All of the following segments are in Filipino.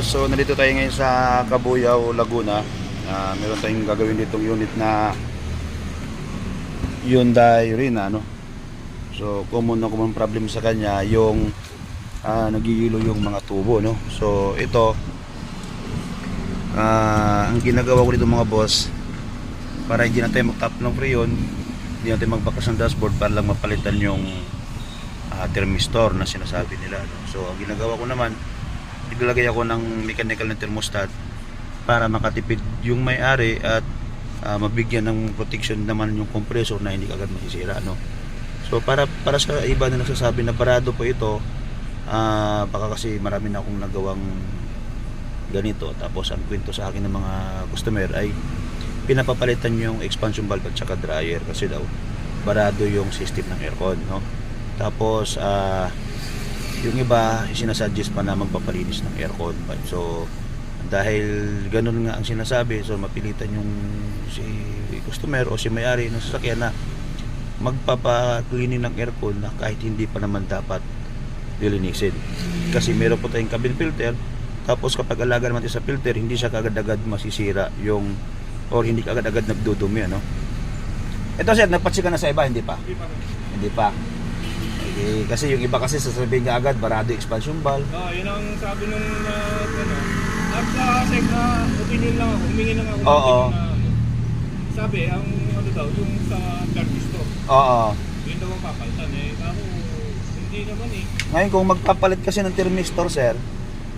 So nandito tayo ngayon sa Cabuyao, Laguna. Ah, meron tayong gagawin ditong unit na Hyundai Rina, no? So common na common problem sa kanya yung ah, nagigilo yung mga tubo, no? So ito ah, ang ginagawa ko dito mga boss para hindi na tayo mag-tap ng freon, hindi na tayo magbakas ng dashboard para lang mapalitan yung ah, thermistor na sinasabi nila. No? So ang ginagawa ko naman naglalagay ako ng mechanical na thermostat para makatipid yung may-ari at ah, mabigyan ng protection naman yung compressor na hindi agad masisira no. So para para sa iba na nagsasabi na parado po ito ah, baka kasi marami na akong nagawang ganito tapos ang kwento sa akin ng mga customer ay pinapapalitan yung expansion valve at saka dryer kasi daw barado yung system ng aircon no. Tapos ah yung iba sinasuggest pa na magpapalinis ng aircon pipe. So dahil ganun nga ang sinasabi, so mapilitan yung si customer o si may-ari ng sasakyan na magpapaklinis ng aircon na kahit hindi pa naman dapat lilinisin. Kasi meron po tayong cabin filter, tapos kapag alaga naman sa filter, hindi siya kagad-agad masisira yung or hindi kagad-agad nagdudumi, ano? Ito sir, napatsika na sa iba, hindi pa? Hindi pa. Hindi pa. Eh, kasi yung iba kasi sasabihin ka agad, barado expansion valve. Ah, yun ang sabi nung uh, ano, nagsa-check na opinion lang ako, humingi lang ako Oo. na ano. Sabi, ang ano daw, yung sa thermistor, Oo. yun daw ang papalitan eh. Ako, hindi naman eh. Ngayon kung magpapalit kasi ng thermistor, sir,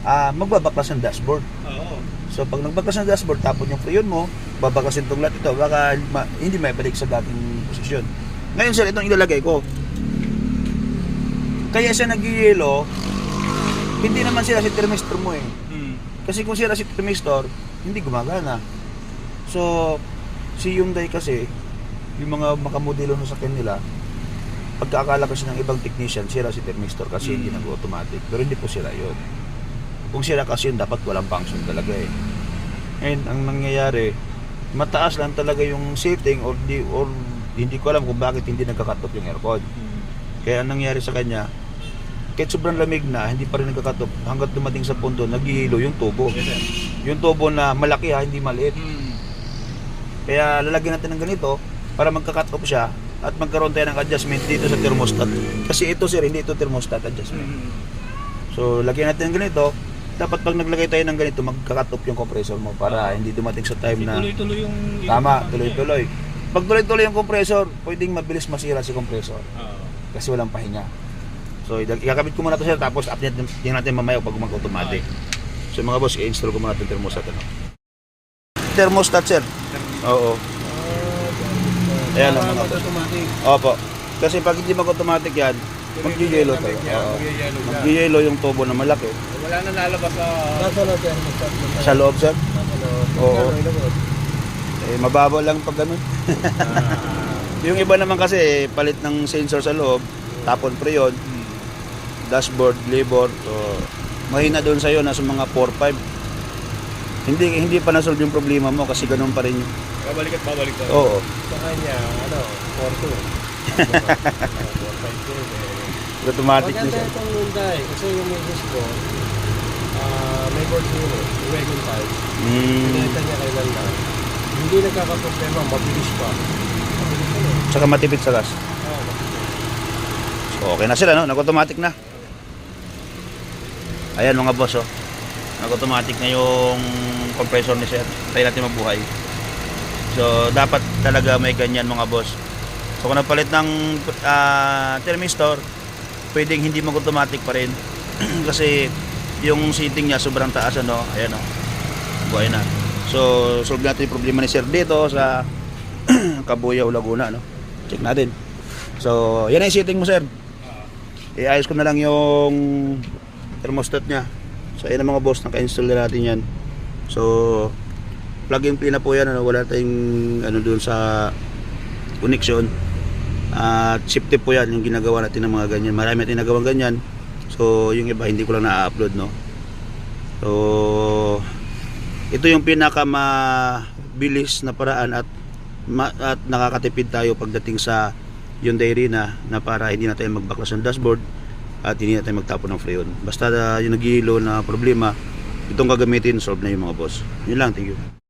ah magbabaklas ng dashboard. Oo. So pag nagbaklas ng dashboard, tapon yung freon mo, babakasin itong lahat ito, baka ma- hindi may balik sa dating posisyon. Ngayon sir, itong ilalagay ko. Kaya siya nag-yelo, hindi naman sila si thermistor mo eh. Hmm. Kasi kung sira si thermistor, hindi gumagana. So, si Hyundai kasi, yung mga makamodelo na sakyan nila, pagkaakala kasi ng ibang technician, sira si thermistor kasi hindi Mm. nag-automatic. Pero hindi po sila yun. Kung sira kasi yun, dapat walang function talaga eh. Ngayon, ang nangyayari, mataas lang talaga yung setting or, di, or hindi ko alam kung bakit hindi nagka-cut off yung aircon. Hmm. Kaya ang nangyari sa kanya, kahit sobrang lamig na, hindi pa rin nagka-cut off. Hanggat dumating sa punto, naghihilo yung tubo. Yes, sir. Yung tubo na malaki ha, hindi maliit. Hmm. Kaya lalagyan natin ng ganito para magka-cut off siya at magkaroon tayo ng adjustment dito sa thermostat. Kasi ito sir, hindi ito thermostat adjustment. Hmm. So lagyan natin ng ganito. Dapat pag naglagay tayo ng ganito, magka-cut off yung compressor mo para hindi dumating sa time na tuloy-tuloy yung... tama, tuloy-tuloy. Pag tuloy-tuloy yung compressor, pwedeng mabilis masira si compressor Oo. kasi walang pahinga. So ikakabit ko muna to sir tapos update tingnan natin mamaya pag mag-automatic. So mga boss, i-install ko muna itong thermostat ano. Thermostat sir. Oo. Ayan ang mga boss. automatic. Opo. Kasi pag hindi mag-automatic yan, mag-yelo to. Oo. Mag-yelo siya. Mag-yelo yung tubo na malaki. Wala na lalabas sa... Nasa na thermostat mo? Sa loob sir, Nasa loob. Oo. Eh, mababaw lang pag ganun. Yung iba naman kasi, palit ng sensor sa loob, tapon preyon, Hmm. Dashboard, labor, so mahina doon sa iyo na sa mga 4-5. Hindi hindi pa na-solve yung problema mo kasi ganun pa rin yung... Babalik at babalik tayo. Oo. Sa kanya, ano, 4-2. 4-5 eh. Automatic Maganda siya. itong Hyundai kasi yung misis ko, ah may board zero, yung wagon type. Mm. Pinita niya kailan lang. Hindi nagkakaproblema, mabilis pa. Mabilis pa eh. Tsaka matipid sa gas. Oo, okay na sila, no? Nag-automatic na. Ayan mga boss, oh. Nag-automatic na yung compressor ni sir. Tayo natin mabuhay. So dapat talaga may ganyan mga boss. So kung nagpalit ng ah, thermistor, pwedeng hindi mag-automatic pa rin. Kasi yung seating niya sobrang taas ano, ayan oh. Buhay na. So solve natin yung problema ni sir dito sa Cabuyao, Laguna, no? Check natin. So, yan ang setting mo, sir. Iayos ko na lang yung thermostat niya. So, ayan ang mga boss, naka-install na natin yan. So, plug and play na po yan. Ano, wala tayong ano doon sa connection. At safety po yan, yung ginagawa natin ng mga ganyan. Marami natin nagawang ganyan. So, yung iba, hindi ko lang na-upload, no? So, ito yung pinaka mabilis na paraan at ma- at nakakatipid tayo pagdating sa Hyundai Rina na para hindi na tayo magbaklas ng dashboard at hindi na tayo magtapon ng freon. Basta uh, yung nagihilo na problema, itong gagamitin, solve na yung mga boss. Yun lang, thank you.